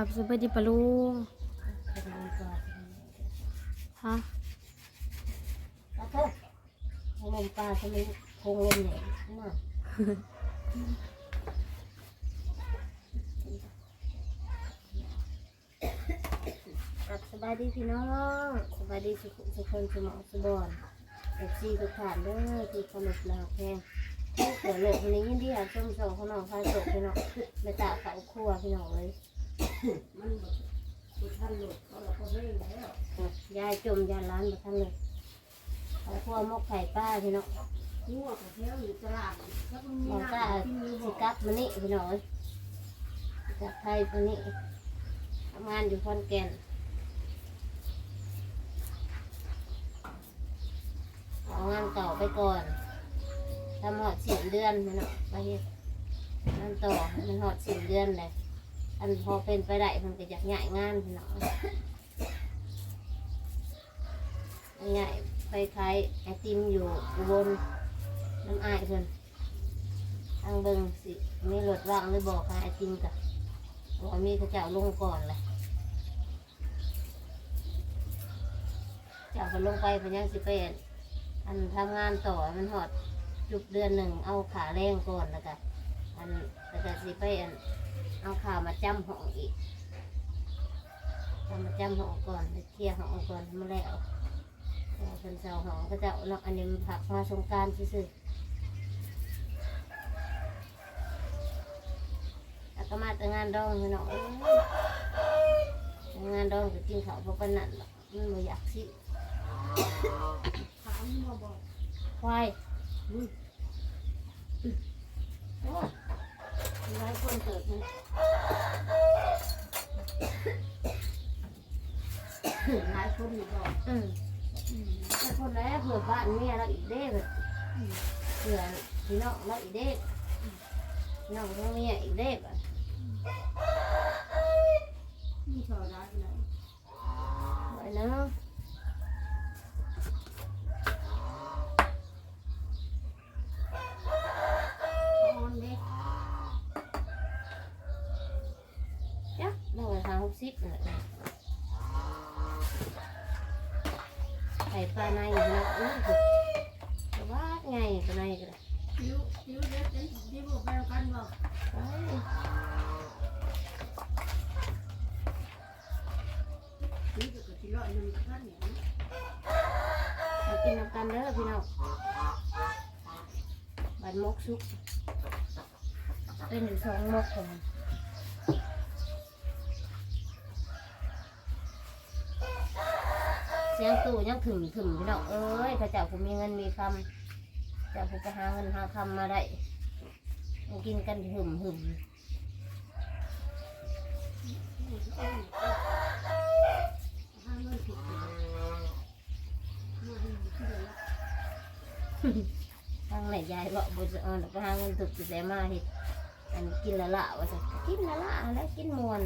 ับสบายดีปะลุงฮะแล้วก็ทางลมปลาทำไมคงลมใหญ่น่ะกับสบายดีพี่น้องสบายดีทุกทุกคนสมองสบอนเอฟซีทุกท่านเด้อที่ขนมลาแพงเกิดโลกนนี้ยินดีอะชมสองของน้องพายตกพี่น้องไปตากเขาครัวพี่น้องเลย มันแบบบุทันหลุดเขาเราก็เร่งแล้วยายจมยายร้านมาทันเลยเขาครัวมกไข่ป้าพี่น้องงัวกับแถวอยู่ตลาดถ้ามันมีมองน้ตาำกินอยู่บสิอกกลับมานี่พี่น้องสิกลับไทยมานี่ทำงานอยู่คอนแก่นเอางานเก่าไปก่อนทำหอดสี่เดือนพี่น้องไปเฮ็ดงานต่อให้มันหอดสี่เดือนเลย อันพอเป็นไปได้มันก็อยากใหญ่งานพี่น้องใหญ่ไปขายไอติมอยู่อุบลน้ำอายเพิ่นทางเบิงสิมีรถว่างหรือบอกขายไอติมกะบอกมีเขาเจ้าลงก่อนเลยเจ้าก็ลงไปพยังสิไปอั่นอันทำงานต่อมันหอดจุกเดือนหนึ่งเอาขาแรงก่อนแล้วก็อันแล้วก็สิไปอัน เอาขามาจ้ำห้องอีกเอามาจ้ำห้องก่อนไปเคลียร์ห้องก่อนมาแล้วแล้วเป็นเสาห้องก็จะเอาเนาะอันนี้มันผักมาสงกรารซื่อๆแล้วก็มาแต่งานดองพี่น้องเอ้ยแต่งานดองก็กินข้าวเพราะปานนั่นหรอกมันไม่อยากสิถามมาบอกควายอืมโอ้ย หลายคนเกิดมันหลายคนอยู่บอกอืมแต่คนแล้วเผื่อบ้านเมียเราอีกเด้แบบเผื่อพี่น้องเราอีกเด้พี่น้องเราเมียอีกเด้แบบมีชาวร้านไลาในอยู่นะอุ้ยคือว่าไงปลาในกันเลยคิ้วคิ้วเด็ดเด็ดที่บอกแปลกันบอกไปคิ้วก็กระติร้อยหนึ่งท่านอย่างนี้มากินน้ำกันเด้อพี่น้องบันมกซุกเป็นอยู่สองมกผมเสียงตู่ยังถึงถึงพี่น้องเอ้ยเขาเจ้าผมมีเงินมีคำเจ้าผมไปหาเงินหาคำมาได้มากินกันหึมหึมห้าเงินผิดเลยมาให้ที่เดียวละทางไหนยายบอกบุษเออไปหาเงินถูกสิแสมาเห็ดอันกินละละว่าสักกินละละแล้วกินมวน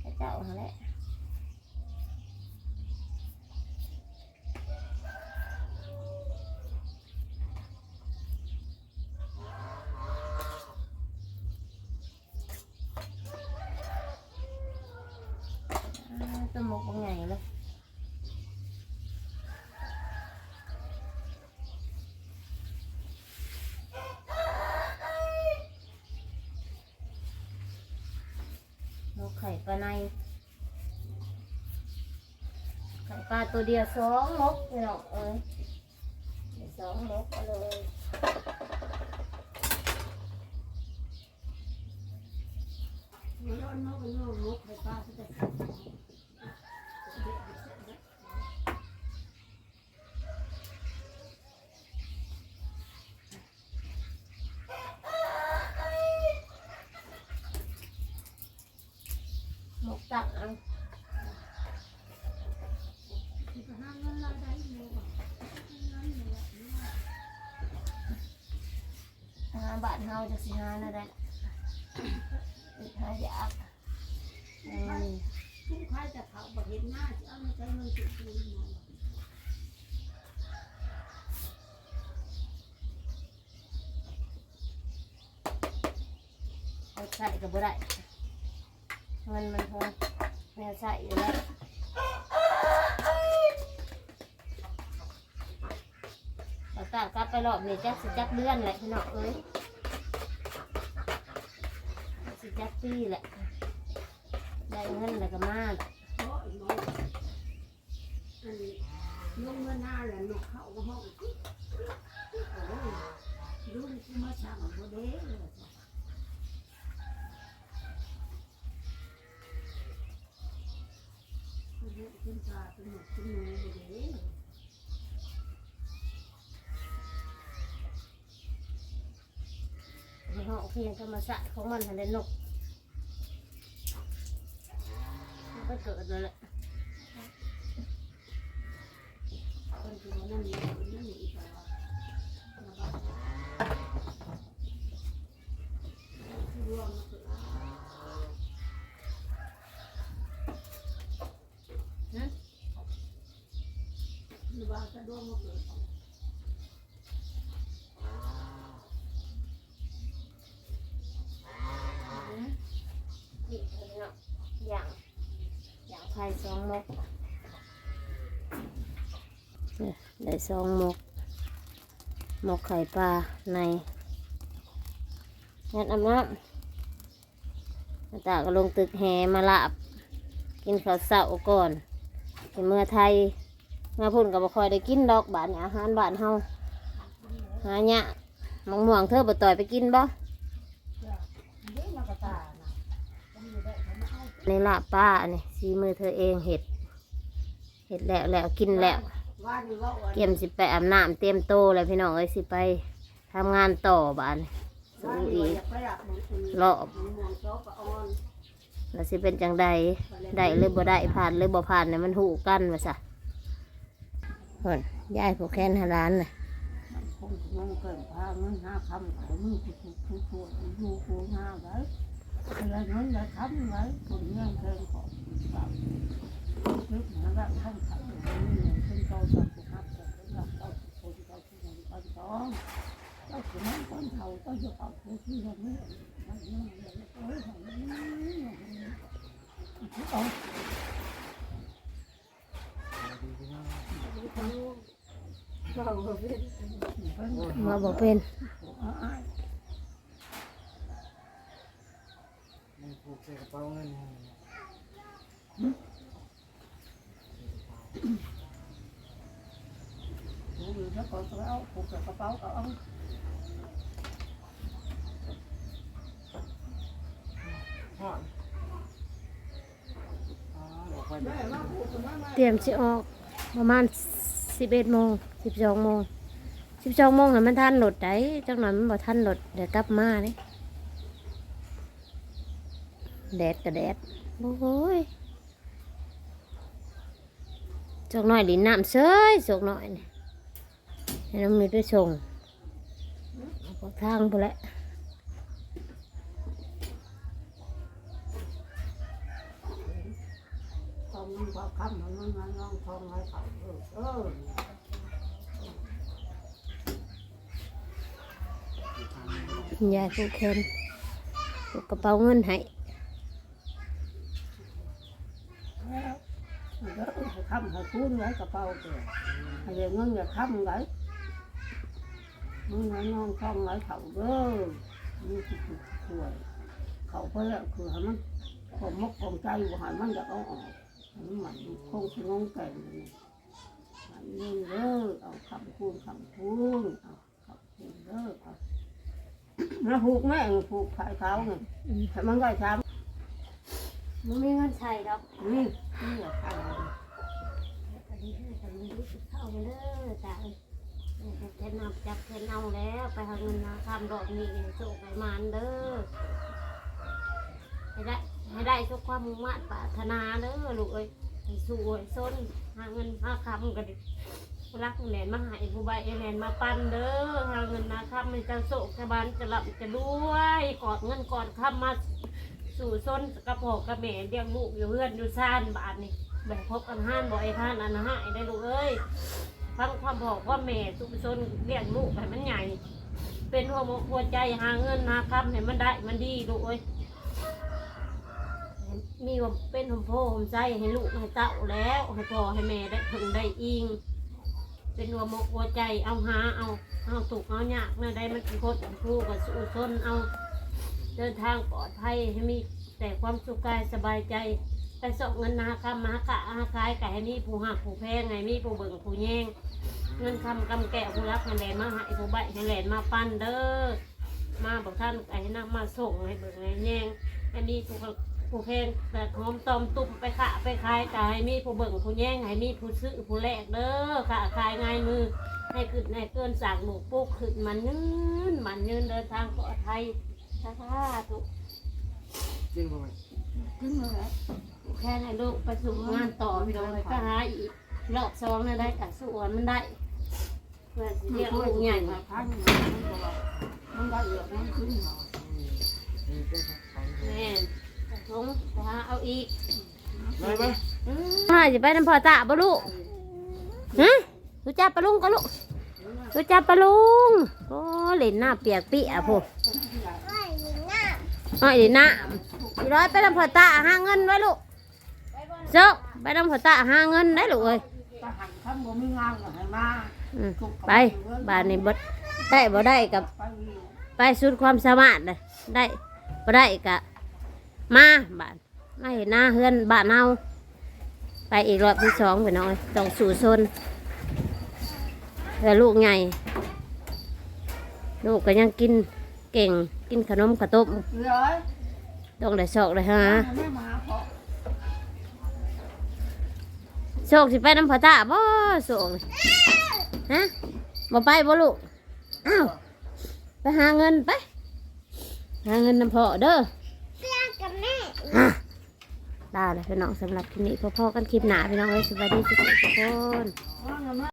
เขาเจ้าแหละ อ่า ต้นมกบางไงเลยมกไข่ปลาในไข่ปลาตัวเดียวสองมกพี่น้องเอ้ยสองมกเลยมันร้อนมันนกนกไปป้าก็จะ มก ตักเอาห้านรายได้เงินเฮาจะสิหานั่นแหละอีกหายากอืมทุกใครจะเขาบอกเห็นหน้าจะเอามาใช้เงินสุดทุนมาเอาใส่ก็บ่ได้ เงินมันคงแนวใส่อยู่แล้วเราตากลับไปรอบนี้จักสิจักเดือนแหละพี่น้องเอ้ยสิจักปีแหละ ได้เงินแล้วก็มาละเพราะอีน้องเงินหน้าแหละนกเข้าห้องโอ้ยลุงกูมาสั่งบ่เด้เลยจ้ะคุณ เฮ็ดคุณตาเป็นหมดคุณหนูบ่เด้ในห้องเพียงธรรมชาติของมันทันได้นกมันก็เกิดเลยแหละคนที่ว่านั่นนี่นั่นนี่อีกแล้วนะครับรวมมาเกิด นะ หรือว่า จะรวมมาเกิดอย่างอย่างไข่สองมกได้สองมก มกไข่ปลาในงั้นอำน้าตาก็ลงตึกแหมาลาบ กินข้าวเสาก่อนที่เมื่อไทย มื่พุ่นก็บ่ค่อยได้กินดอกบานเนี่ยอาหารบานเฮาหาเนี่ยมะม่วงเธอบ่ต่อยไปกินบ่เด็กมากระตานะต้องอยู่ได้เขาเอาในลาบป้านี่ซีมือเธอเองเห็ดเห็ดแล้วแล้วกินแล้วว่านี่ว่าวันเตรียมสิไปอาบน้ำเตรียมโตแล้วพี่น้องเอ้ยสิไปทำงานต่อบานสู้อีกรอบแล้วสิเป็นจังใดได้หรือบ่ได้ผ่านหรือบ่ผ่านเนี่ยมันหูกันว่าซะ พ่นยายผูกแขนห้ร้านน่ะคงงงเกินพาเงินห้าคำเอามือคุกคุกคุกอยู่คูห้าไว้อะไรนั้นอย่าทำไว้คนเงี้ยเกินของครับลึกนะว่าท่านทำอย่างนี้เป็นเจ้าสัวสุภาพแต่เป็นเราเจ้าคนเจ้าที่ไหนก็ต้องเจ้าคนนั้นคนเขาเจ้าจะเอาผู้ที่ย่างนี้มันเงี้ยเลยโอ้ยอย่างนี้เอา มาบอกเป็นมันผูกใส่กระเป๋าเงินผูกแล้วก็เอาผูกกับกระเป๋าก็เอาฮอดอ๋อบอกว่าแม่มาผูกกันมาเตรียมสิออกประมาณ11โมงโมง12โมงน่ะมันทันรถได้จังหน่อยมันบ่ทันรถเดี๋ยวกลับมาเด้แดดก็แดดโอ้ยจกหน่อยดินน้ำเซยจกหน่อยนี่ให้น้ำมีด้วยส่งเอาพวกทางไปแล้วทองมันก็คำมันมันมันน้องทองให้เขาเออเออ ยายผูกแขนผูกกระเป๋าเงินให้แล้วเด้อให้คำให้คูณไว้กระเป๋าเกิดให้เงินอย่าคำไว้มึงให้น้องทองไว้เขาเด้อนี่คือช่วยเขาไปแล้วคือให้มันความมกความใจว่าให้มันจะเอาออกให้มันมันคงสงงแก่นเลยอันนี้เด้อเอาคำคูณคำคูณเอาคำคูณเด้อเอา แล้วผูกแม่งผูกขายเขาไงให้มันได้ช้ำมันมีเงินใช้ดอกนี่นี่อย่าทำเลยอันนี้ให้กันมันรู้สึกเข้ามาเด้อจ้าเทนเอาจับเทนเอาแล้วไปหาเงินมาทำดอกนี้โชคไปมานเด้อให้ได้ให้ได้ทุกความมุ่งมั่นปรารถนาเด้อลูกเอ้ยให้สู้ให้ซนหาเงินหาคำกันดิผู้ รักแหนนมาหายผู้ใบแหนนมาปันเด้อหาเงินนาคำมันจะโศกจะบานจะหลับจะด้วยกอดเงินกอดคำมาสู่ส้นกระโปงกระแม่เลี้ยงลูกอยู่เพื่อนอยู่ซ่านบาทนี่แบ่งพบกันห้านบ่อยห้านอันหายได้ลูกเอ้ยฟังความบอกว่าแม่สุชนเลี้ยงลูกให้มันใหญ่ เป็นหัวหมกหัวใจหาเงินหาคำให้มันได้มันดีลูกเอ้ยมีว่าเป็นหมโพหมใจให้ลูกให้เต้าแล้วให้พ่อให้แม่ได้ถึงได้อิง เป็นหัวมกหัวใจเอาหาเอาเอาตุกเอายากนะได้มันเป็นคนครูกับสู้ซนเอา เดินทางปลอดภัยให้มีแต่ความสุขกายสบายใจไปส่งเงินนาคำมาหากะหาขายไก่ให้มีผู้หักผู้แพงให้มีผู้เบิ่งผู้แย่งเงินคำกำแกะผู้รักแหลนมาหายผู้ใบแหลนมาปั้นเด้อมาบอกท่านไก่ให้นำมาส่งให้เบิ่งให้แย่งให้มีผู้ ผู้แพงแต่หอมตอมตุ่มไปขะไปขายไก่ให้มีผู้เบิ่งผู้แย่งให้มีผู้ซื้อผู้แลกเด้อค่ะขายง่ายมือ ให้ขึ้นให้เกินสั่งหนูปุ๊กขึ้นมันยืนมันยืนเดินทางปลอดภัยสาธุจริงป่ะไหมขึ้นมาแล้วแค่ให้ลูกไปสู่งานต่อพี่น้องเลยก็หาอีกรอบสองน่ะได้กับส่วนมันได้เพื่อสิเรียกลูกใหญ่มาพันมันได้เยอะมันขึ้นหน่อยมีเป็นของ แม่นทงไปหา เอาอีกมาไหมอืมพ่อจะไปน้ำพ่อตาปะลูกฮะรู้จักปะลุงก็ลูกรู้จักปะลุงโอ้เล่นหน้าเปียกเปียกพวกอ้อยเล่นหน้าอีร้อยไปน้ำพ่อตาหาเงินไว้ลูกโจ๊กไปน้ำพ่อตาหาเงินได้ลูกเอ้ยก็หันคำบ่มีงานก็ให้มาอืมไปบ้านนี้บดได้บ่ได้กับไปไปสุดความสามารถเลยได้บ่ได้กะมาบ้าน มาเห็นหน้าเฮือนบ้านเฮาไปอีกรอบที่สองไปน้อยต้องสู่ซนเพื่อลูกใหญ่ลูกก็ยังกินเก่งกินขนมข้าวต้มเลยต้องได้โชคเลยฮะแม่มาพอโชคสิไปน้ำพอตาบ่โชคนี่ฮะบ่ไปบ่ลูกอ้าวไปหาเงินไปหาเงินน้ำพอเด้อฮะ ลาเลยพี่น้องสำหรับคลิปนี้พ่อๆกันคลิปหนาพี่น้องไว้สวัสดีทุกคน